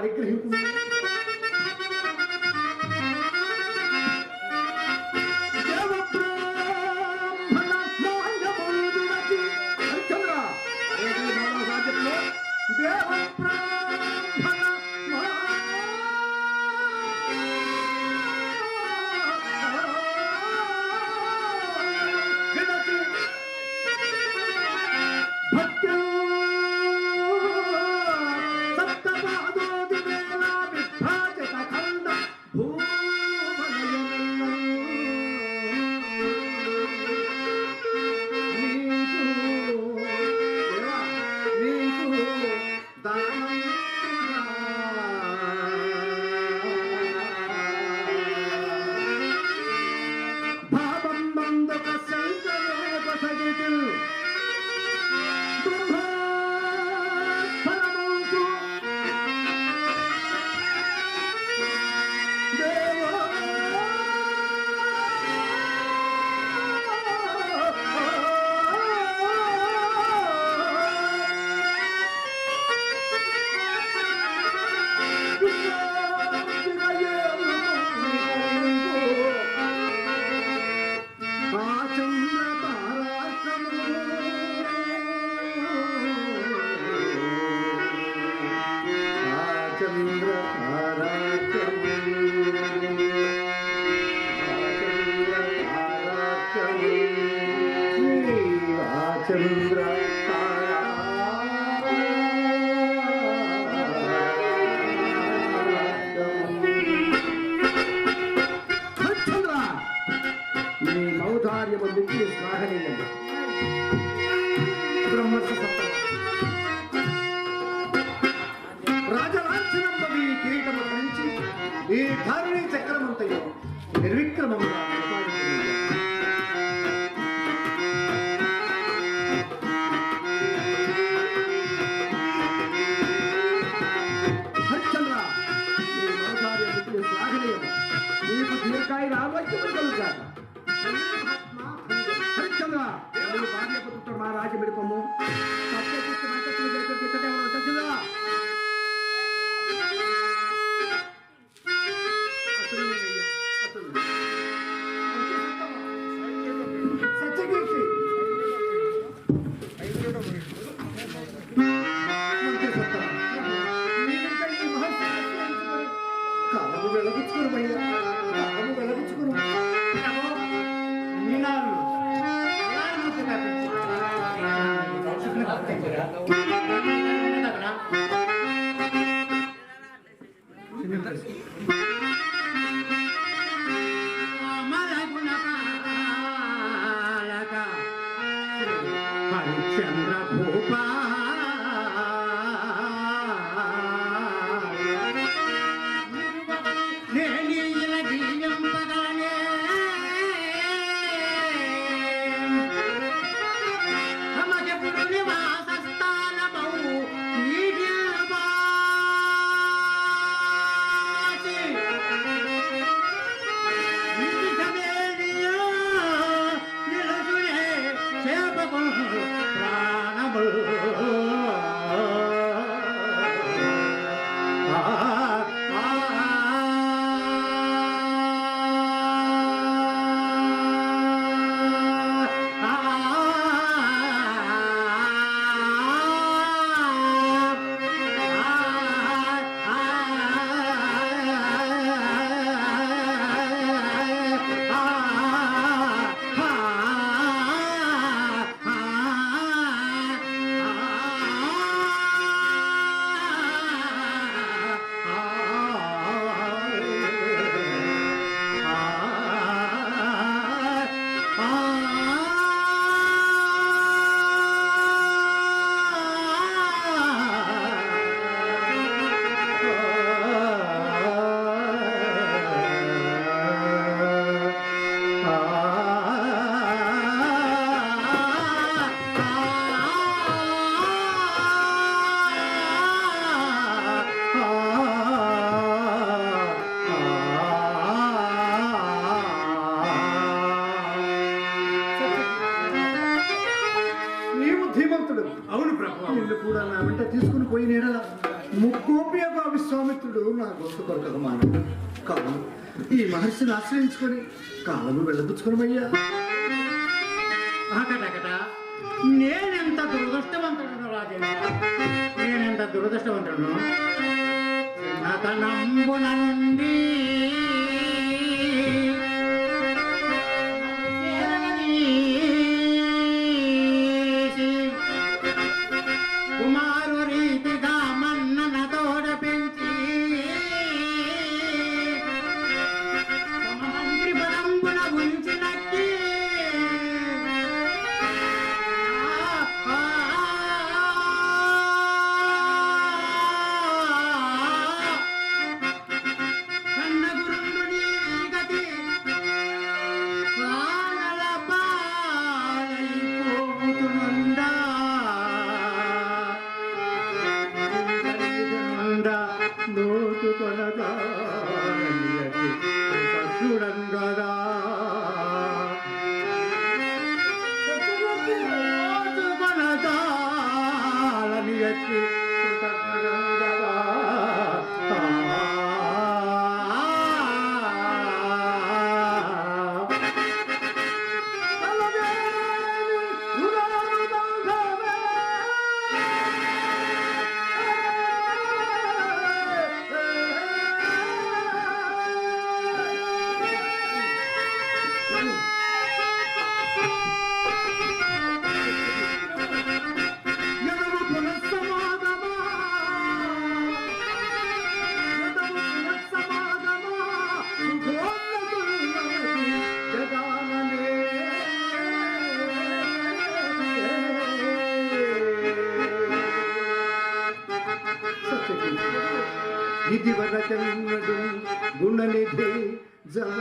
parei que ele riu comigo. మహర్షిని ఆశ్రయించుకొని కాలము వెళ్ళబుచ్చుకోవడం అయ్యా లోటు కొనగా Zelda.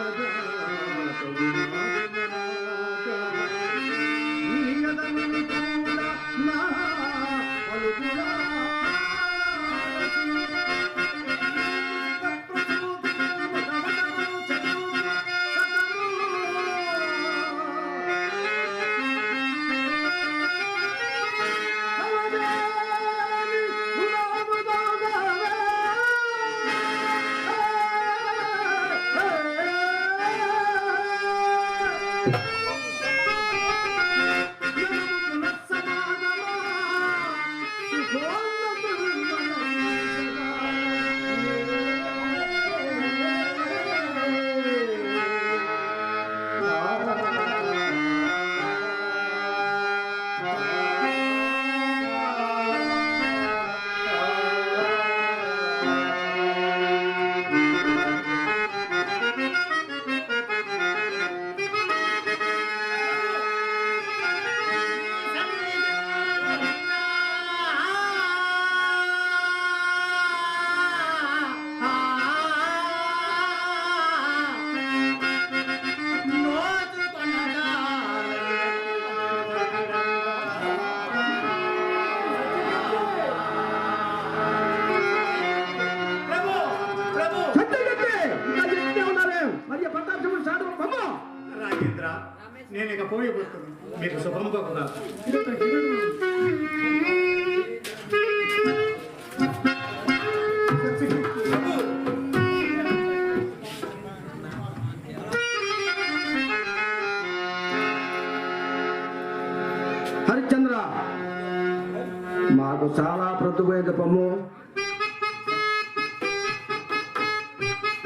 మాకు చాలా ప్రతిపోయేది పొమ్ము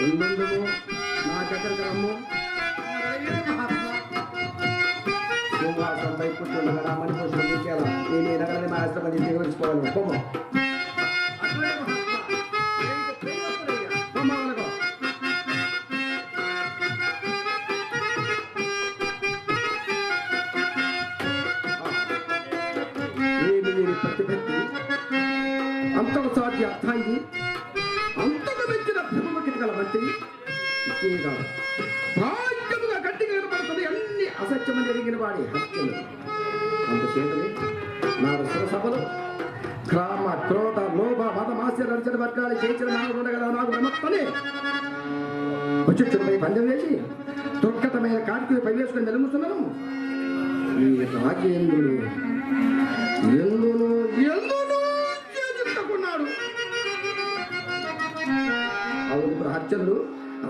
ఉండుండుము నాకెక్కడికి కోసం నేను ఈ నగరాన్ని మా ఆశ్రమం తీసుకోవాలి పొమ్మ అంతకు సాటి అర్థాయి అంతకు మించిన భ్రమకి గల మంత్రి ఇదే కాదు భాగ్యముగా గట్టిగా కనబడుతుంది అన్ని అసత్యమని ఎరిగిన వాడి హత్యలు. అందుచేతనే నాడు సురసభలు గ్రామ క్రోధ లోభ మత మాస్య నడిచిన వర్గాలు చేసిన నాలుగు ఉండగల నాకు నమ్మకనే వచ్చుచుపై పందెం వేసి దుర్గతమైన కార్తీక పై వేసుకుని వెలుగుతున్నాను ఈ రాజేంద్రుడు ఎందును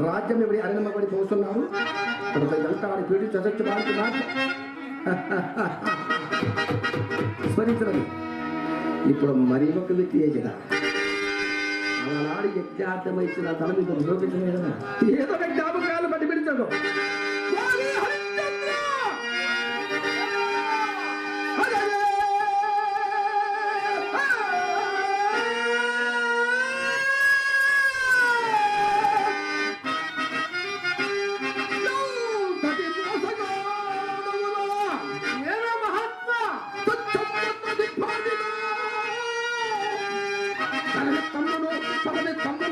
రాజ్యం ఎవరి అరణమబడి పోతున్నారు ఇప్పుడు ఇదంతా వాడి పీడి చదచ్చు వాడికి స్మరించడం ఇప్పుడు మరీ ఒక వ్యక్తి చేసిన ఆనాడు యజ్ఞార్థమిచ్చిన తల మీద ఏదో ఒక జ్ఞాపకాలు పట్టి పిలిచాడు ఎక్కడికి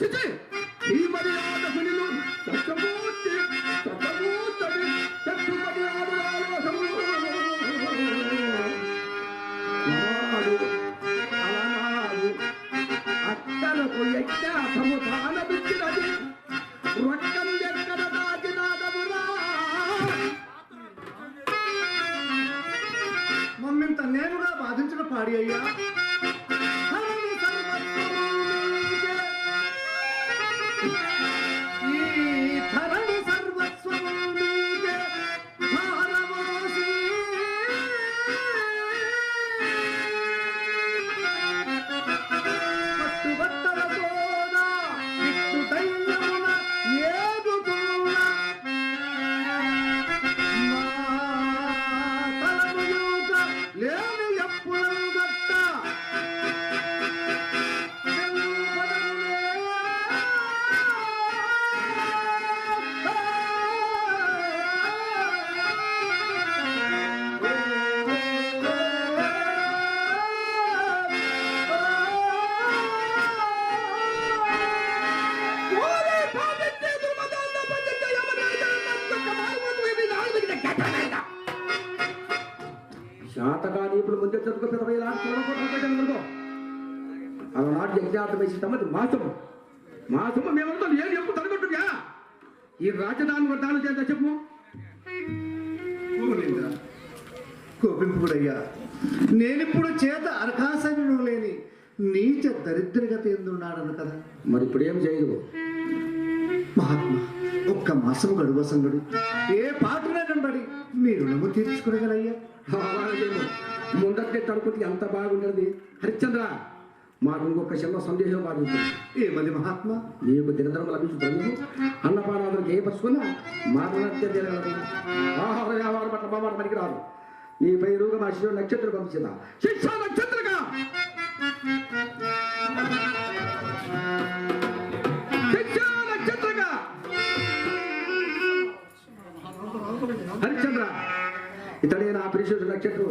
ఈ అలనాడు యజ్ఞార్థం వేసి తమది మాసము మేమంతా ఏది ఎప్పుడు తలగొట్టుగా? ఈ రాజధాని వర్ధాలు చేత చెప్పు. కోపింపుడయ్యా నేనిప్పుడు చేత అర్కాసనుడు లేని నీచ దరిద్రగత ఎందున్నాడను కదా. మరి ఇప్పుడు ఏం చేయదు మహాత్మా ఒక్క మాసం గడువ సంగడు. ఏ పాటునబడి మీ రుణము తీర్చుకునగలయ్యా. అలాగేమో ముందటే తడుపుకి ఎంత బాగుండేది. హరిశ్చంద్ర మాకు ఇంకొక చిన్న సందేహం బాగుంటుంది ఏమది మహాత్మా? నీకు దినధర్మ లభించుతుంది అన్నపానాదులకు ఏ పరుచుకున్నా మాట్లాడితే తిరగలదు ఆహార వ్యాపారం పట్ల బాబాడు పనికిరాదు. నీ పై రూగ మా శిష్యుడు నక్షత్రం పంపించిందా? శిక్ష నక్షత్రగా ప్రిశుడు నక్షత్రం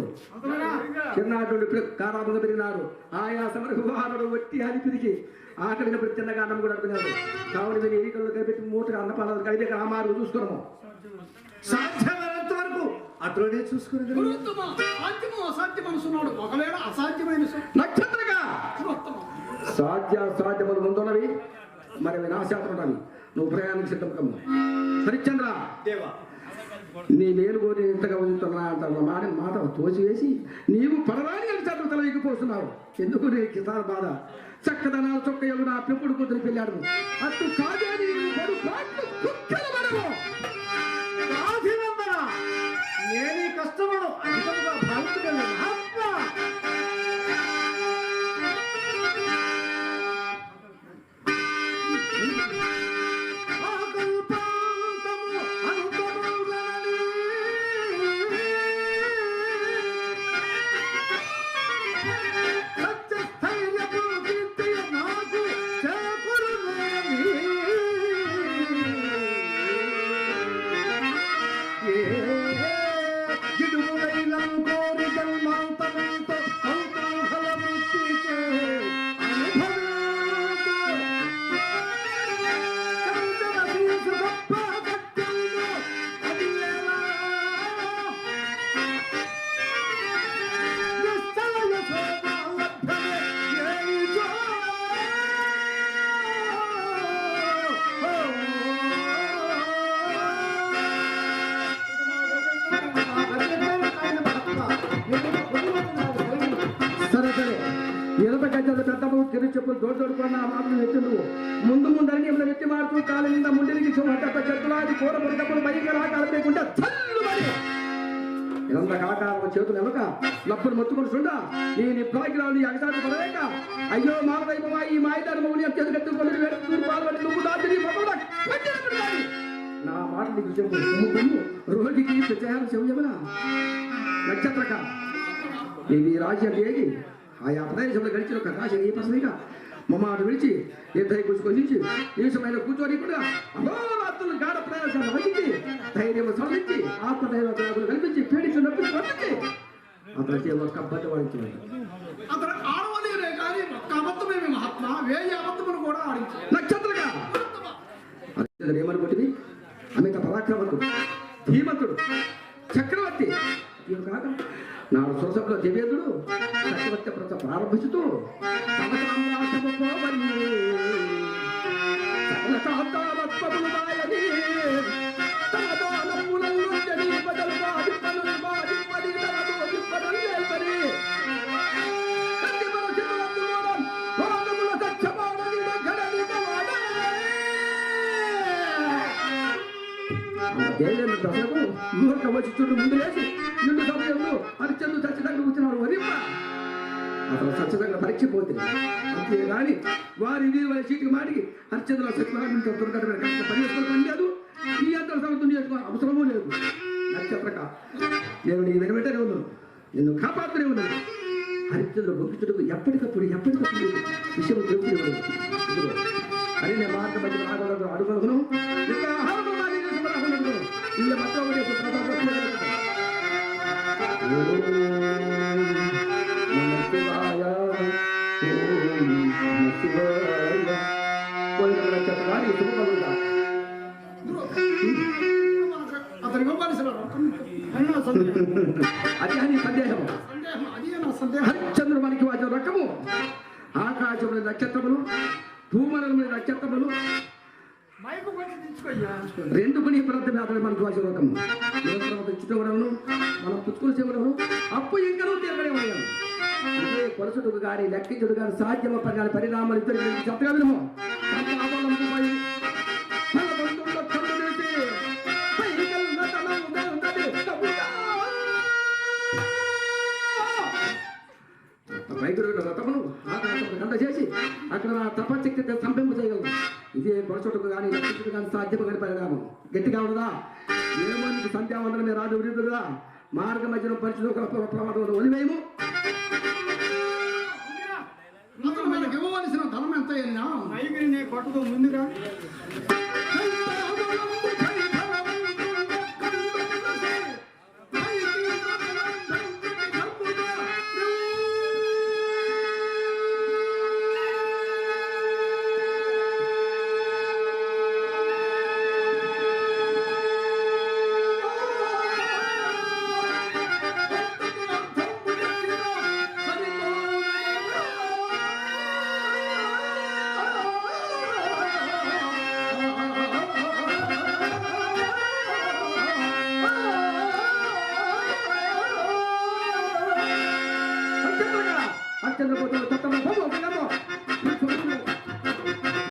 చిన్నటువంటి ఇప్పుడు కారాబంగా పెరిగినారు ఆయా సమరకు వట్టి అని తిరిగి ఆకలినప్పుడు తిన్నగా అన్నం కూడా అనుకున్నారు కావున మీరు ఎన్నికల్లో కనిపెట్టి మూటగా అన్నపాలు కలిపి రామారు చూసుకున్నాము. సాధ్యమైనంత వరకు అతడే చూసుకుని సాధ్యము అసాధ్యం అనుకున్నాడు. ఒకవేళ అసాధ్యమైన నక్షత్రగా! సాధ్య సాధ్యములు ముందున్నవి మరి వినాశాత్మవి నువ్వు ప్రయాణం సిద్ధం కమ్ము హరిశ్చంద్ర! దేవా! నీ మేలు కోరి ఎంతగా ఉంచుతున్నా అంత మాట మాట తోసివేసి నీవు పరవాణి చదువు తొలగిపోతున్నావు ఎందుకు నీ కితాల బాధ? చక్కదనాలు చొక్కయ్యలు నా పెంపుడు కూతురు పెళ్ళాడు అటు కాదే నేను ఈ కష్టపడు అధికంగా భావించగలను ముందు ముందని ఎత్తి మారుతూ కాళ్ళ నింద ముండికి చెట్ట చెట్టులాది కూర ముడకప్పుడు భయంకర ఆకారం లేకుండా చల్లు మరి. ఎంత చేతులు వెనక. లప్పులు మొత్తుకొని చూడ నేను ప్రాగిరాలు ఎగసాటి పడలేక. అయ్యో మానవైభవా ఈ మాయదారి మౌని అత్యంత నువ్వు నా మాట నీకు చెప్పు. రోగికి ప్రత్యాహారం చెయ్యమనా నక్షత్రక. నీవి రాజ్యం ఏగి ఆయా ప్రదేశంలో గడిచిన ఒక కాశ ఈ పసలిగా మమ్మాట విడిచి నిర్దయ కూర్చుకొనించి నీసమైన కూర్చొని కూడా అహోరాత్రులు గాఢ ప్రయాసాలు వహించి ధైర్యం సాధించి ఆత్మధైర్య త్యాగులు కల్పించి పీడించి నొప్పించి పంపించి అతనికి ఒక్క అబ్బద్ధ వాడించాడు అతను ఆడవలేరే కానీ ఒక్క అబద్ధమేమి మహాత్మ వేయి కూడా ఆడించాడు. నక్షత్రగా! ఏమనుకుంటుంది అమిత పరాక్రమంతుడు ధీమంతుడు చక్రవర్తి ఇవి కాక నాడు సొసంలో దివ్యేంద్రుడు చక్రవర్తి ప్రత ప్రారంభిస్తూ తమ సామ్రాజ్యము పోవని, సకల కాంతావత్వములు అసలు స్వచ్ఛతంగా పరీక్ష పోతుంది అంతేగాని వారి వీరి సీటుకి మాటికి హరిచంద్ర సత్యనారాయణ దుర్గట పని వేసుకొని లేదు. ఈ అంతర సమర్థం చేసుకో అవసరమూ లేదు. నక్షత్రక నేను నీ వెనబెట్టనే ఉన్నాను. నిన్ను కాపాడుతూనే ఉన్నాను. హరిచంద్ర బొగ్గిచుడుకు ఎప్పటికప్పుడు ఎప్పటికప్పుడు విషయం తెలుపుతూనే నక్షత్రములు నక్షత్రములు మైకు కొంచెం తెచ్చుకోయ్యా రెండు పని ప్రాంతం అతను మనకు నిరంతరం తెచ్చుకోవడము మనం పుచ్చుకుని చేయడము అప్పు ఇంకనూ తీరగలేమయ్యాం ఇదే కొలసుడు గాని లెక్కించుడు గాని సాధ్యమ పరిణామ పరిణామాలు ఇద్దరు చెప్పగా అక్కడ నా ప్రపంచక్తి సంపింపు చేయగలను ఇది పొరచుటకు కానీ లక్షకు కానీ గట్టిగా ఉండదా? ఏమో నీకు మీరు రాదు విరుదుగా మార్గ మధ్యన పరిచయం ప్రమాదం వదిలేము ఇవ్వవలసిన ధనం ఎంత అయినా ముందుగా